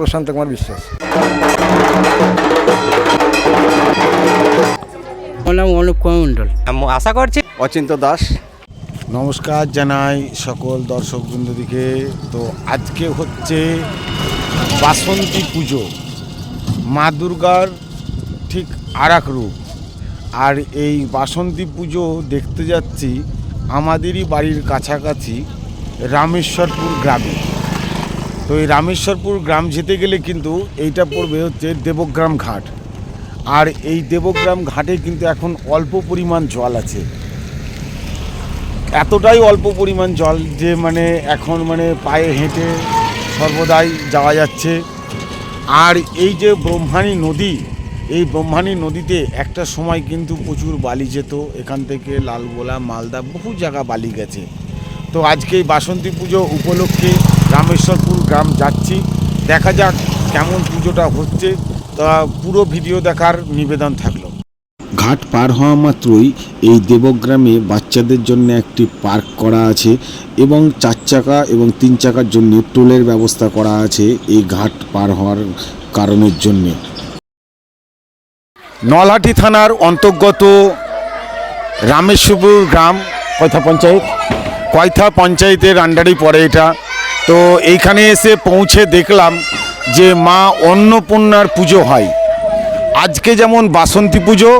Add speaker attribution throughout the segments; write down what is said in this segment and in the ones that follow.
Speaker 1: প্রশান্ত কুমার বিশ্বাস।
Speaker 2: আমার নাম অনুপ কুমার মণ্ডল।
Speaker 3: আশা করছি
Speaker 4: অচিন্ত দাস।
Speaker 5: নমস্কার জানাই সকল দর্শক বন্ধুদিকে তো আজকে হচ্ছে বাসন্তী পুজো মা দুর্গার ঠিক আর রূপ। আর এই বাসন্তী পুজো দেখতে যাচ্ছি আমাদেরই বাড়ির কাছাকাছি রামেশ্বরপুর গ্রামে। তো এই রামেশ্বরপুর গ্রাম যেতে গেলে কিন্তু এইটা পড়বে হচ্ছে দেবগ্রাম ঘাট। আর এই দেবগ্রাম ঘাটে কিন্তু এখন অল্প পরিমাণ জল আছে। এতটাই অল্প পরিমাণ জল যে মানে এখন মানে পায়ে হেঁটে সর্বদাই যাওয়া যাচ্ছে। আর এই যে ব্রহ্মাণী নদী, এই ব্রহ্মাণী নদীতে একটা সময় কিন্তু প্রচুর বালি যেত। এখান থেকে লালগোলা, মালদা বহু জায়গা বালি গেছে। তো আজকে বাসন্তী পুজো উপলক্ষে রামেশ্বরপুর গ্রাম যাচ্ছি। দেখা যাক কেমন পুজোটা হচ্ছে। তা পুরো ভিডিও দেখার নিবেদন থাকল। ঘাট পার হওয়া মাত্রই এই দেবগ্রামে বাচ্চাদের জন্য একটি পার্ক করা আছে এবং চার চাকা এবং তিন চাকার জন্য টোলের ব্যবস্থা করা আছে এই ঘাট পার হওয়ার কারণের জন্যে। নলহাটি থানার অন্তর্গত রামেশ্বরপুর গ্রাম কয়থা পঞ্চায়েত। কয়থা পঞ্চায়েতের আন্ডারেই পড়ে এটা। তো এইখানে এসে পৌঁছে দেখলাম যে মা অন্নপূর্ণার পুজো হয়। আজকে যেমন বাসন্তী পুজো,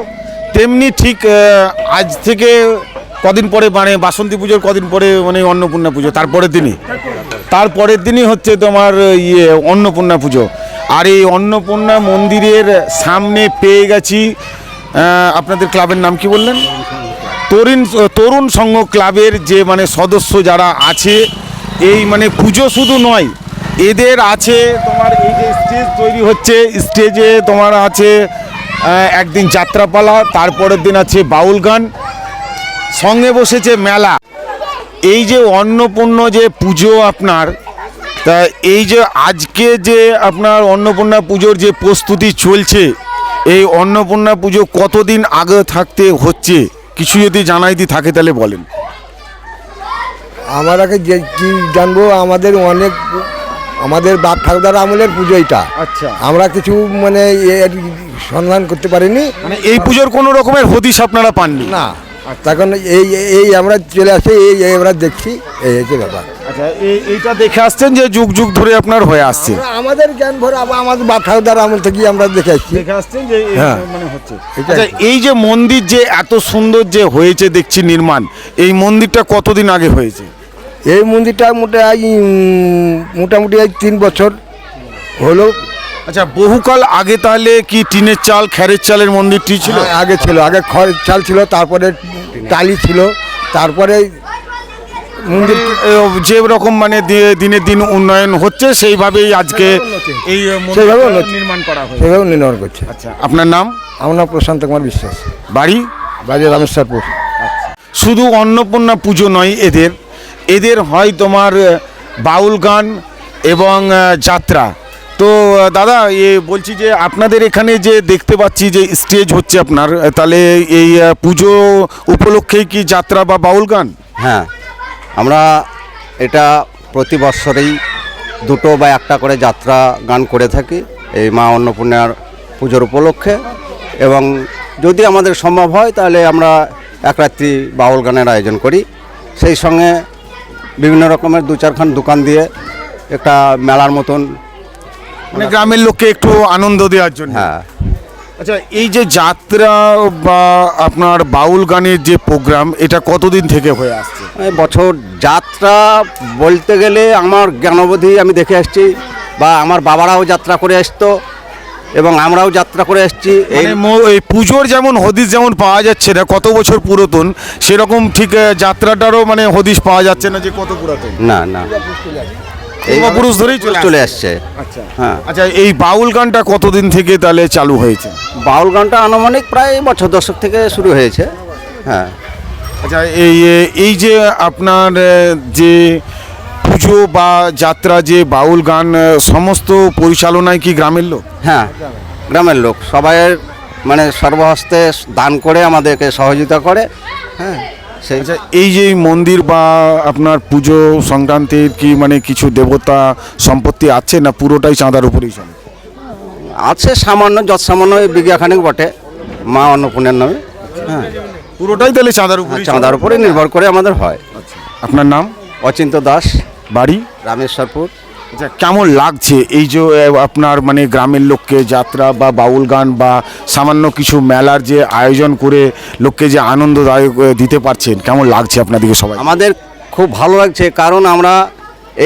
Speaker 5: তেমনি ঠিক আজ থেকে কদিন পরে মানে বাসন্তী পুজোর কদিন পরে মানে অন্নপূর্ণা পুজো, তারপরের দিনই। তারপরের দিনই হচ্ছে তোমার ইয়ে অন্নপূর্ণা পুজো। আর এই অন্নপূর্ণা মন্দিরের সামনে পেয়ে গেছি আপনাদের ক্লাবের নাম কি বললেন? তরুণ তরুণ সংঘ ক্লাবের যে মানে সদস্য যারা আছে, এই মানে পুজো শুধু নয়, এদের আছে তোমার এই যে স্টেজ তৈরি হচ্ছে, স্টেজে তোমার আছে একদিন যাত্রাপালা, তারপরের দিন আছে বাউল গান, সঙ্গে বসেছে মেলা। এই যে অন্নপূর্ণ যে পুজো আপনার, তা এই যে আজকে যে আপনার অন্নপূর্ণা পুজোর যে প্রস্তুতি চলছে, এই অন্নপূর্ণা পুজো কতদিন আগে থাকতে হচ্ছে? কিছু যদি জানাই দি থাকে তাহলে বলেন।
Speaker 1: আমারাকে যে কি জানব আমাদের অনেক আমাদের বাপ ঠাকুরদার আমলের পুজো এটা।
Speaker 5: আচ্ছা।
Speaker 1: আমরা কিছু মানে এর সন্ধান করতে পারিনি।
Speaker 5: মানে এই পুজোর কোনো রকমের হদিশ আপনারা পাননি?
Speaker 1: না। তখন এই এই আমরা চলে আসে এই এই আমরা দেখছি এই হচ্ছে ব্যাপার।
Speaker 5: আচ্ছা এই এইটা দেখে আসছেন যে যুগ যুগ ধরে আপনার হয়ে আসছে।
Speaker 1: আমাদের জ্ঞান ভরে আমাদের বাপ ঠাকুরদার আমল থেকে আমরা দেখে আসছি।
Speaker 5: দেখে আসছেন যে
Speaker 1: হ্যাঁ।
Speaker 5: মানে হচ্ছে। আচ্ছা এই যে মন্দির যে এত সুন্দর যে হয়েছে দেখছি নির্মাণ এই মন্দিরটা কতদিন আগে হয়েছে?
Speaker 1: এই মন্দিরটা মোটামুটি মোটামুটি এই তিন বছর হলো।
Speaker 5: আচ্ছা বহুকাল আগে তাহলে কি টিনের চাল খ্যারের চালের মন্দিরটি ছিল?
Speaker 1: আগে ছিল আগে খড়ের চাল ছিল তারপরে টালি ছিল। তারপরে মন্দির
Speaker 5: যে রকম মানে দিনে দিন উন্নয়ন হচ্ছে সেইভাবেই আজকে এই
Speaker 1: সেইভাবে
Speaker 5: নির্মাণ করা হয়েছে।
Speaker 1: সেভাবে নির্মাণ করছে।
Speaker 5: আচ্ছা। আপনার নাম?
Speaker 1: আমার নাম প্রশান্ত কুমার বিশ্বাস।
Speaker 5: বাড়ি?
Speaker 1: বাজে রামেশ্বরপুর।
Speaker 5: শুধু অন্নপূর্ণা পুজো নয় এদের। এদের হয় তোমার বাউল গান এবং যাত্রা। তো দাদা, এ বলছি যে আপনাদের এখানে যে দেখতে পাচ্ছি যে স্টেজ হচ্ছে আপনার তাহলে এই পুজো উপলক্ষেই কি যাত্রা বা বাউল গান?
Speaker 4: হ্যাঁ আমরা এটা প্রতি বৎসরেই দুটো বা একটা করে যাত্রা গান করে থাকি এই মা অন্নপূর্ণার পুজোর উপলক্ষে এবং যদি আমাদের সম্ভব হয় তাহলে আমরা এক রাত্রি বাউল গানের আয়োজন করি। সেই সঙ্গে বিভিন্ন রকমের দু চারখান দোকান দিয়ে একটা মেলার মতন
Speaker 5: মানে গ্রামের লোককে একটু আনন্দ দেওয়ার জন্য।
Speaker 4: হ্যাঁ।
Speaker 5: আচ্ছা এই যে যাত্রা বা আপনার বাউল গানের যে প্রোগ্রাম এটা কতদিন থেকে হয়ে আসছে?
Speaker 4: বছর যাত্রা বলতে গেলে আমার জ্ঞানবোধি আমি দেখে আসছি বা আমার বাবারাও যাত্রা করে আসতো এবং আমরাও যাত্রা করে আসছি। এই
Speaker 5: মানে পুজোর যেমন হদিস যেমন পাওয়া যাচ্ছে না কত বছর পুরাতন সেরকম ঠিক যাত্রাটারও মানে হদিস পাওয়া যাচ্ছে না যে কত পুরাতন?
Speaker 4: না না।
Speaker 5: পূর্বপুরুষ ধরেই চলে
Speaker 4: চলে
Speaker 5: আসছে। আচ্ছা।
Speaker 4: হ্যাঁ।
Speaker 5: আচ্ছা এই বাউল গানটা কতদিন থেকে তাহলে চালু হয়েছে?
Speaker 4: বাউল গানটা আনুমানিক প্রায় বছর দশক থেকে শুরু হয়েছে। হ্যাঁ।
Speaker 5: আচ্ছা এই এই যে আপনার যে পুজো বা যাত্রা যে বাউল গান সমস্ত পরিচালনায় কি গ্রামের লোক?
Speaker 4: হ্যাঁ গ্রামের লোক। সবাইয়ের মানে সর্বহস্তে দান করে আমাদেরকে সহযোগিতা করে। হ্যাঁ। সেই
Speaker 5: আচ্ছা এই যে মন্দির বা আপনার পুজো সংক্রান্তির কি মানে কিছু দেবতা সম্পত্তি আছে না পুরোটাই চাঁদার উপরেই চলে?
Speaker 4: আছে সামান্য যত সামান্য বিঘাখানেক বটে মা অন্নপূর্ণার নামে। হ্যাঁ।
Speaker 5: পুরোটাই তাহলে চাঁদার উপরে
Speaker 4: চাঁদার উপরে নির্ভর করে আমাদের হয়।
Speaker 5: আপনার নাম?
Speaker 4: অচিন্ত দাস।
Speaker 5: বাড়ি?
Speaker 4: রামেশ্বরপুর।
Speaker 5: আচ্ছা কেমন লাগছে এই যে আপনার মানে গ্রামের লোককে যাত্রা বা বাউল গান বা সামান্য কিছু মেলার যে আয়োজন করে লোককে যে আনন্দদায়ক দিতে পারছেন, কেমন লাগছে আপনাদেরকে সবাই?
Speaker 4: আমাদের খুব ভালো লাগছে, কারণ আমরা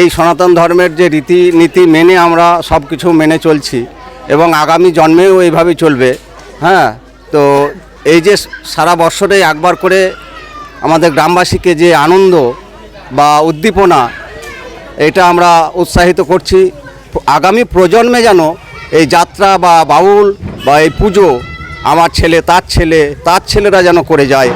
Speaker 4: এই সনাতন ধর্মের যে রীতি নীতি মেনে আমরা সব কিছু মেনে চলছি এবং আগামী জন্মেও এইভাবেই চলবে হ্যাঁ? তো এই যে সারা বছরে একবার করে আমাদের গ্রামবাসীকে যে আনন্দ বা উদ্দীপনা এটা আমরা উৎসাহিত করছি। আগামী প্রজন্মে যেন এই যাত্রা বা বাউল বা এই পুজো আমার ছেলে, তার ছেলে, তার ছেলেরা যেন করে যায়।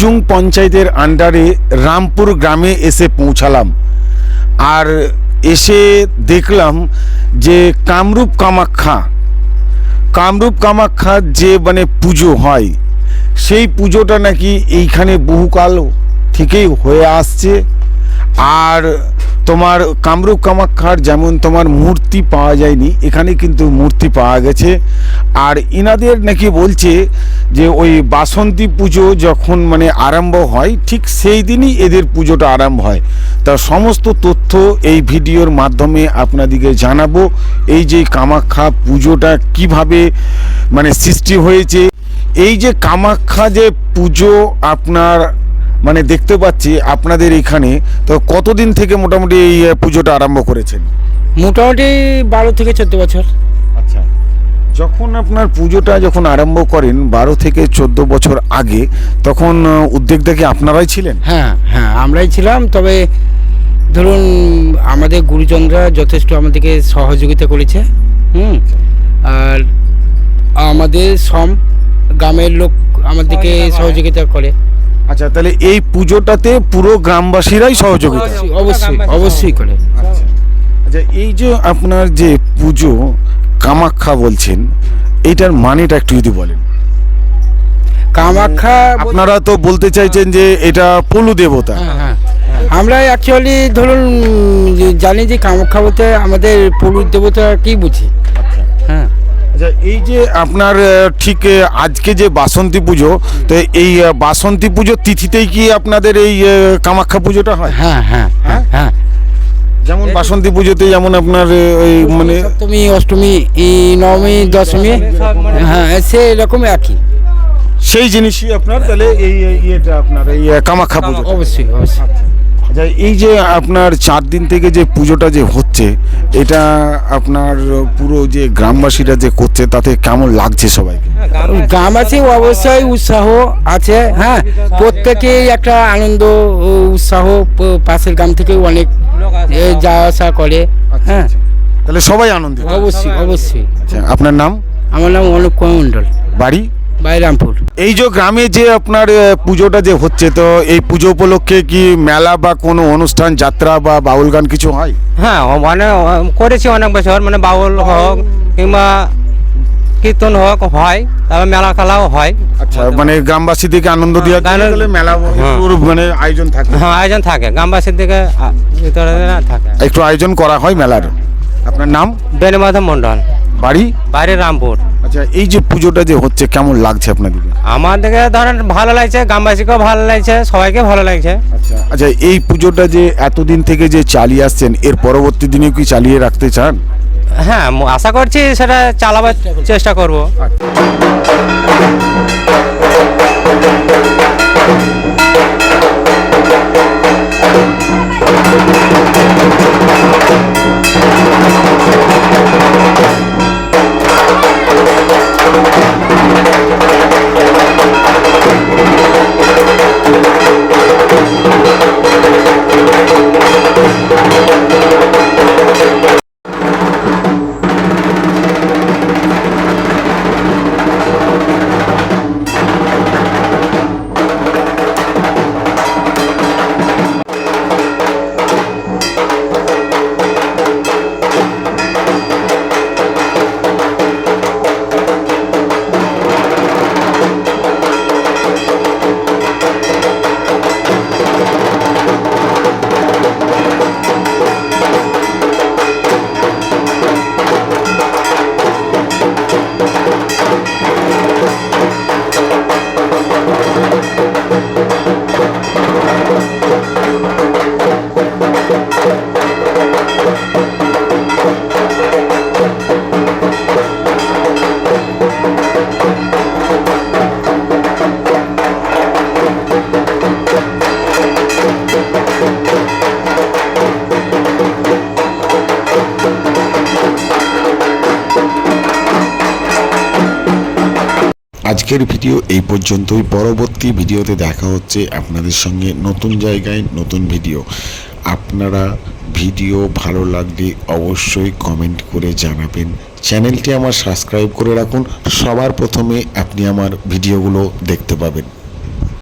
Speaker 5: বুজুং পঞ্চায়েতের আন্ডারে রামপুর গ্রামে এসে পৌঁছালাম। আর এসে দেখলাম যে কামরূপ কামাখ্যা কামরূপ কামাখ্যা যে মানে পুজো হয়, সেই পুজোটা নাকি এইখানে বহুকাল থেকেই হয়ে আসছে। আর তোমার কামরূপ কামাখ্যার যেমন তোমার মূর্তি পাওয়া যায়নি, এখানে কিন্তু মূর্তি পাওয়া গেছে। আর ইনাদের নাকি বলছে যে ওই বাসন্তী পুজো যখন মানে আরম্ভ হয়, ঠিক সেই দিনই এদের পুজোটা আরম্ভ হয়। তা সমস্ত তথ্য এই ভিডিওর মাধ্যমে আপনাদেরকে জানাব, এই যে কামাখ্যা পুজোটা কীভাবে মানে সৃষ্টি হয়েছে। এই যে কামাখ্যা যে পুজো আপনার মানে দেখতে পাচ্ছি আপনাদের এখানে তো কতদিন থেকে মোটামুটি এই পুজোটা আরম্ভ করেছেন?
Speaker 2: মোটামুটি বারো থেকে চোদ্দ বছর।
Speaker 5: আচ্ছা। যখন আপনার পুজোটা যখন আরম্ভ করেন বারো থেকে চোদ্দ বছর আগে তখন উদ্যোগটা কি আপনারাই ছিলেন?
Speaker 2: হ্যাঁ হ্যাঁ আমরাই ছিলাম। তবে ধরুন আমাদের গুরুজনরা যথেষ্ট আমাদেরকে সহযোগিতা করেছে। হুম? আর আমাদের সম গ্রামের লোক আমাদেরকে সহযোগিতা করে।
Speaker 5: আচ্ছা তাহলে এই পুজোটাতে পুরো গ্রামবাসীরাই সহযোগিতা?
Speaker 2: অবশ্যই অবশ্যই অবশ্যই করে।
Speaker 5: আচ্ছা। আচ্ছা এই যে আপনার যে পুজো কামাখ্যা বলছেন এইটার মানেটা একটু যদি বলেন।
Speaker 2: কামাখ্যা
Speaker 5: আপনারা তো বলতে চাইছেন যে এটা পলু দেবতা
Speaker 2: হ্যাঁ হ্যাঁ। আমরা অ্যাকচুয়ালি ধরুন যে জানি যে কামাখ্যা বলতে আমাদের পলু দেবতা কি বুঝি? হ্যাঁ
Speaker 5: আচ্ছা এই যে আপনার ঠিক আজকে যে বাসন্তী পুজো তো এই বাসন্তী পুজোর তিথিতেই কি আপনাদের এই কামাখ্যা পুজোটা হয়?
Speaker 2: হ্যাঁ হ্যাঁ হ্যাঁ হ্যাঁ?
Speaker 5: যেমন বাসন্তী পুজোতে যেমন আপনার ওই মানে
Speaker 2: সপ্তমী অষ্টমী এই নবমী দশমী হ্যাঁ সে এরকম একই।
Speaker 5: সেই জিনিসই আপনার তাহলে এই ইয়েটা আপনার এই কামাখ্যা পুজো
Speaker 2: অবশ্যই অবশ্যই।
Speaker 5: আচ্ছা এই যে আপনার চার দিন থেকে যে পুজোটা যে হচ্ছে এটা আপনার পুরো যে গ্রামবাসীরা যে করছে তাতে কেমন লাগছে সবাইকে?
Speaker 2: গ্রামবাসী অবশ্যই উৎসাহ আছে হ্যাঁ প্রত্যেকেই একটা আনন্দ উৎসাহ পাশের গ্রাম থেকে অনেক যাওয়া আসা করে হ্যাঁ।
Speaker 5: তাহলে সবাই আনন্দিত?
Speaker 2: অবশ্যই অবশ্যই।
Speaker 5: আচ্ছা আপনার নাম?
Speaker 2: আমার নাম অনুপ কুমার মণ্ডল।
Speaker 5: বাড়ি?
Speaker 2: বাইরামপুর।
Speaker 5: এই যে গ্রামে যে আপনার পুজোটা যে হচ্ছে তো এই পুজো উপলক্ষে কি মেলা বা কোনো অনুষ্ঠান যাত্রা বা বাউল গান কিছু হয়?
Speaker 3: হ্যাঁ মানে করেছি অনেক বছর মানে বাউল হোক কিংবা কীর্তন হোক হয় তারপর মেলা খেলাও হয়।
Speaker 5: আচ্ছা মানে গ্রামবাসীদেরকে আনন্দ দেওয়ার জন্য মেলা
Speaker 3: হ্যাঁ।
Speaker 5: মানে আয়োজন থাকে।
Speaker 3: হ্যাঁ আয়োজন থাকে গ্রামবাসীর দিকে আ- ভিতরে না থাকে।
Speaker 5: একটু আয়োজন করা হয় মেলার। আপনার নাম?
Speaker 3: বেণুমাধব মণ্ডল।
Speaker 5: বাড়ি?
Speaker 3: বাইরে রামপুর।
Speaker 6: আচ্ছা এই যে পুজোটা যে হচ্ছে কেমন লাগছে আপনাদের?
Speaker 3: আমাদেরকে ধরেন ভালো লাগছে গ্রামবাসীকেও ভালো লাগছে সবাইকে ভালো লাগছে।
Speaker 6: আচ্ছা আচ্ছা এই পুজোটা যে এতদিন থেকে যে চালিয়ে আসছেন এর পরবর্তী দিনে কি চালিয়ে রাখতে চান?
Speaker 3: হ্যাঁ আশা করছি সেটা চালাবার চেষ্টা করব।
Speaker 5: আজকের ভিডিও এই পর্যন্তই। পরবর্তী ভিডিওতে দেখা হচ্ছে আপনাদের সঙ্গে নতুন জায়গায় নতুন ভিডিও। আপনারা ভিডিও ভালো লাগলে অবশ্যই কমেন্ট করে জানাবেন। চ্যানেলটি আমার সাবস্ক্রাইব করে রাখুন। সবার প্রথমে আপনি আমার ভিডিওগুলো দেখতে পাবেন।